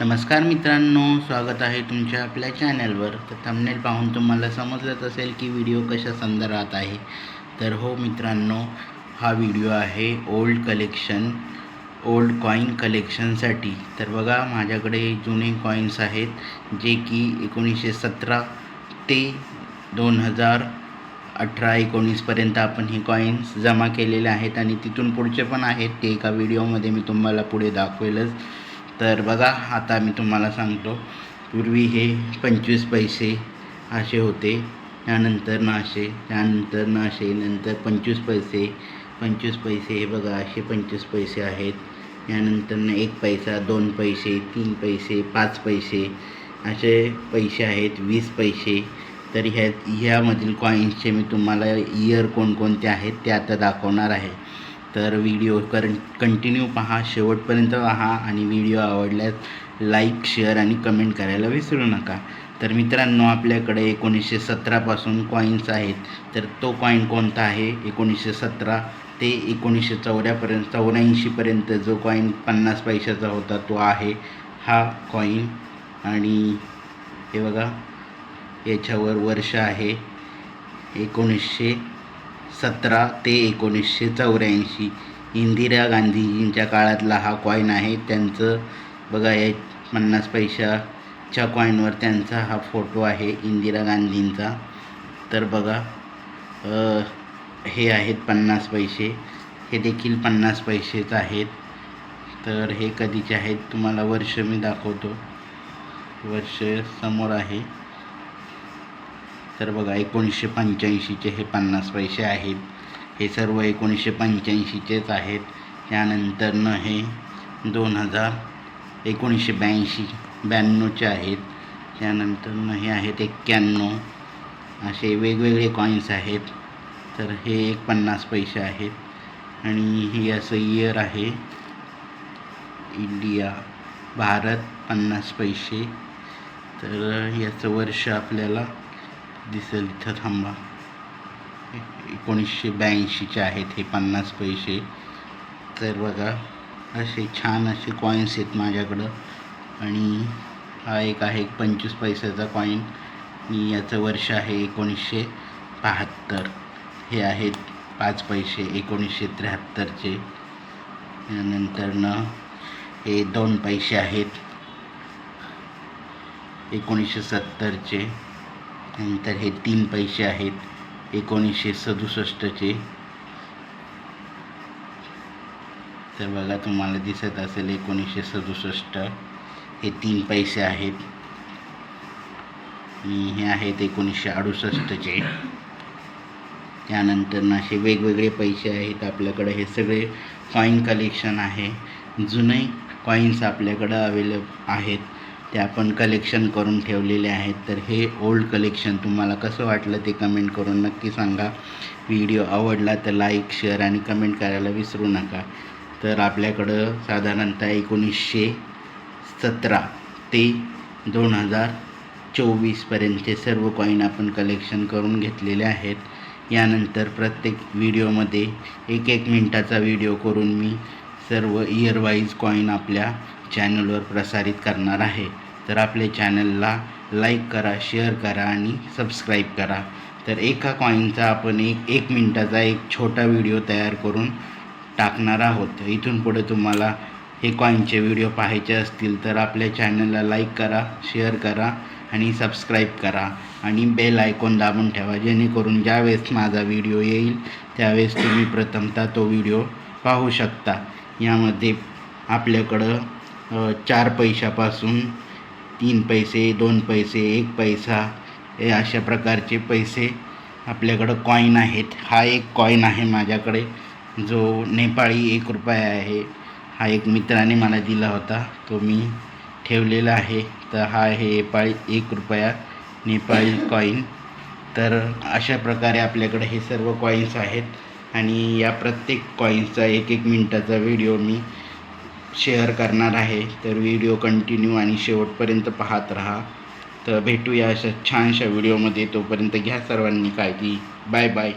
नमस्कार मित्रांनो स्वागत आहे तुमच्या आपल्या चॅनलवर. तर थंबनेल पाहून तुम्हाला समजलंच असेल की व्हिडिओ कशा संदर्भात आहे. तर हो मित्रांनो हा व्हिडिओ आहे ओल्ड कलेक्शन ओल्ड कॉईन कलेक्शनसाठी तर बघा माझ्याकडे जुने कॉईन्स आहेत जे की एकोणीसशे सतरा ते दोन हजार अठरा एकोणीसपर्यंत आपण हे कॉईन्स जमा केलेले आहेत आणि तिथून पुढचे पण आहेत. ते एका व्हिडिओमध्ये मी तुम्हाला पुढे दाखवेलच. तर बघा आता मी तुम्हाला सांगतो. पूर्वी हे पंचवीस पैसे असे होते. त्यानंतर नाशे त्यानंतर नाशे नंतर पंचवीस पैसे. पंचवीस पैसे हे बघा असे पंचवीस पैसे आहेत. यानंतर एक पैसा दोन पैसे तीन पैसे पाच पैसे असे पैसे आहेत वीस पैसे. तर ह्या ह्यामधील कॉईन्सचे मी तुम्हाला इयर कोणकोणते आहेत ते आता दाखवणार आहे. तर व्हिडिओ करं कंटिन्यू पहा. शेवटपर्यंत पहा आणि व्हिडिओ आवडल्यास लाईक शेअर आणि कमेंट करायला विसरू नका. तर मित्रांनो आपल्याकडे एकोणीसशे सतरापासून कॉईन्स आहेत. तर तो कॉईन कोणता आहे? एकोणीसशे सतरा ते एकोणीसशे चौऱ्यापर्यंत चौऱ्याऐंशीपर्यंत जो कॉईन पन्नास पैशाचा होता तो आहे. हा कॉईन आणि हे बघा याच्यावर वर्ष आहे. एकोणीसशे सतरा ते एकोणीसशे चौऱ्याऐंशी. इंदिरा गांधीजींच्या काळातला हा कॉईन आहे. त्यांचं बघा या पन्नास पैशाच्या कॉईनवर त्यांचा हा फोटो आहे इंदिरा गांधींचा. तर बघा हे आहेत पन्नास पैसे. हे देखील पन्नास पैसेच आहेत. तर हे कधीचे आहेत? तुम्हाला वर्ष मी दाखवतो. वर्ष समोर आहे. तर बघा एकोणीसशे पंच्याऐंशीचे हे पन्नास पैसे आहेत. हे सर्व एकोणीसशे पंच्याऐंशीचेच आहेत. त्यानंतरनं हे दोन हजार एकोणीसशे ब्याऐंशी ब्याण्णवचे आहेत. त्यानंतरनं हे आहेत एक्क्याण्णव. असे वेगवेगळे कॉईन्स आहेत. तर हे एक पन्नास पैसे आहेत. आणि हे असं इयर आहे. इंडिया भारत पन्नास पैसे. तर याचं वर्ष आपल्याला दिसेल इथं थांबा. एकोणीसशे ब्याऐंशीचे आहेत हे पन्नास पैसे. तर बघा असे छान असे कॉईन्स आहेत माझ्याकडं. आणि हा एक आहे पंचवीस पैशाचा कॉईन आणि याचं वर्ष आहे एकोणीसशे बहात्तर. हे आहेत पाच पैसे एकोणीसशे त्र्याहत्तरचे. त्यानंतरनं हे दोन पैसे आहेत एकोणीसशे सत्तरचे. नंतर हे तीन पैसे आहेत. एकोणीसशे सदुसष्टचे. तर बघा तुम्हाला दिसत असेल एकोणीसशे सदुसष्ट. हे तीन पैसे आहेत. हे आहेत एकोणीसशे अडुसष्टचे. त्यानंतर असे वेगवेगळे पैसे आहेत. आपल्याकडे हे सगळे कॉईन कलेक्शन आहे. जुने कॉईन्स आपल्याकडं अवेलेब आहेत. ते आपण कलेक्शन करून ठेवलेले आहेत. तर हे ओल्ड कलेक्शन तुम्हाला कसं वाटलं ते कमेंट करून नक्की सांगा. व्हिडिओ आवडला तर लाईक शेअर आणि कमेंट करायला विसरू नका. तर आपल्याकडं साधारणतः एकोणीसशे सतरा ते दोन हजार चोवीसपर्यंतचे सर्व कॉईन आपण कलेक्शन करून घेतलेले आहेत. यानंतर प्रत्येक व्हिडिओमध्ये एक एक मिनटाचा व्हिडिओ करून मी सर्व इयरवाईज कॉईन आपल्या चॅनलवर प्रसारित करणार आहे. तर आपल्या चॅनलला लाईक करा शेअर करा आणि सबस्क्राईब करा. तर एका कॉईनचा आपण एक एक मिनटाचा एक छोटा व्हिडिओ तयार करून टाकणार आहोत. इथून पुढे तुम्हाला हे कॉईनचे व्हिडिओ पाहायचे असतील तर आपल्या चॅनलला लाईक करा शेअर करा आणि सबस्क्राईब करा. आणि बेल आयकॉन दाबून ठेवा जेणेकरून ज्यावेळेस माझा व्हिडिओ येईल त्यावेळेस तुम्ही प्रथमतः तो व्हिडिओ पाहू शकता. यामध्ये आपल्याकडं चार पैशापासून तीन पैसे दोन पैसे एक पैसा हे अशा प्रकारचे पैसे आपल्याकडं कॉईन आहेत. हा एक कॉईन आहे माझ्याकडे. जो नेपाळी एक रुपया आहे. हा एक मित्राने मला दिला होता. तो मी ठेवलेला आहे. तर हा आहे नेपाळी एक रुपया नेपाळी कॉईन तर अशा प्रकारे आपल्याकडे हे सर्व कॉईन्स आहेत. आणि या प्रत्येक कॉईन्सचा एक एक मिनटाचा व्हिडिओ मी शेअर करणार आहे. तर व्हिडिओ कंटिन्यू आणि शेवटपर्यंत पाहत राहा. तर भेटूया अशा छानशा व्हिडिओमध्ये तोपर्यंत घ्या सर्वांनी काळजी. Bye bye